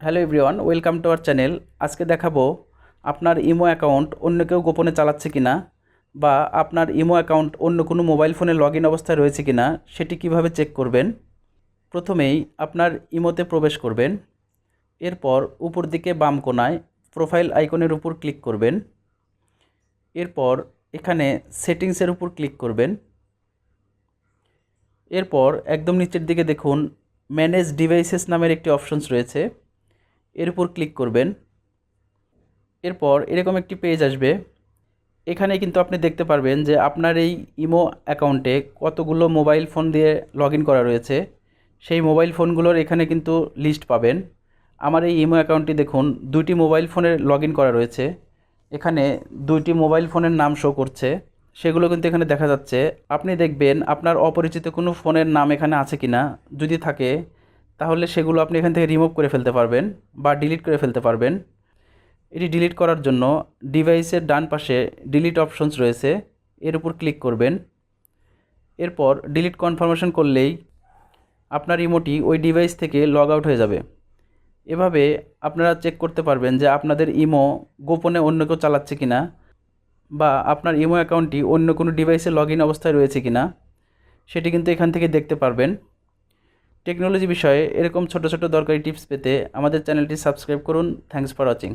Hello everyone, welcome to our channel. আজকে দেখাবো আপনার ইমো অ্যাকাউন্ট অন্য কেউ গোপনে চালাচ্ছে কিনা বা আপনার ইমো অ্যাকাউন্ট অন্য কোনো মোবাইল ফোনে লগ ইন অবস্থায় রয়েছে কিনা সেটি কীভাবে চেক করবেন? প্রথমেই আপনার ইমোতে প্রবেশ করবেন। এরপর উপর দিকে বাম কোণায় প্রোফাইল আইকনের উপর ক্লিক করবেন। এরপর এখানে সেটিংসের উপর ক্লিক করবেন। এরপর একদম নিচের দিকে দেখুন, ম্যানেজ ডিভাইসেস নামের একটি অপশনস রয়েছে। এর উপর ক্লিক করবেন। এরপর এরকম একটি পেজ আসবে। এখানে কিন্তু আপনি দেখতে পারবেন যে আপনার এই ইমো অ্যাকাউন্টে কতগুলো মোবাইল ফোন দিয়ে লগ করা রয়েছে। সেই মোবাইল ফোনগুলোর এখানে কিন্তু লিস্ট পাবেন। আমার এই ইমো অ্যাকাউন্টটি দেখুন, দুইটি মোবাইল ফোনের লগ করা রয়েছে। এখানে দুইটি মোবাইল ফোনের নাম শো করছে। সেগুলো কিন্তু এখানে দেখা যাচ্ছে। আপনি দেখবেন আপনার অপরিচিত কোনো ফোনের নাম এখানে আছে কি না যদি থাকে তাহলে সেগুলো আপনি এখান থেকে রিমুভ করে ফেলতে পারবেন বা ডিলিট করে ফেলতে পারবেন। এটি ডিলিট করার জন্য ডিভাইসের ডান পাশে ডিলিট অপশনস রয়েছে, এর উপর ক্লিক করবেন। এরপর ডিলিট কনফার্মেশন করলেই আপনার ইমোটি ওই ডিভাইস থেকে লগ আউট হয়ে যাবে। এভাবে আপনারা চেক করতে পারবেন যে আপনাদের ইমো গোপনে অন্য কেউ চালাচ্ছে কি না বা আপনার ইমো অ্যাকাউন্টটি অন্য কোনো ডিভাইসে লগ ইন অবস্থায় রয়েছে কি না সেটি কিন্তু এখান থেকে দেখতে পারবেন। টেকনোলজি বিষয়ে এরকম ছোট ছোট দরকারি টিপস পেতে আমাদের চ্যানেলটি সাবস্ক্রাইব করুন। Thanks for watching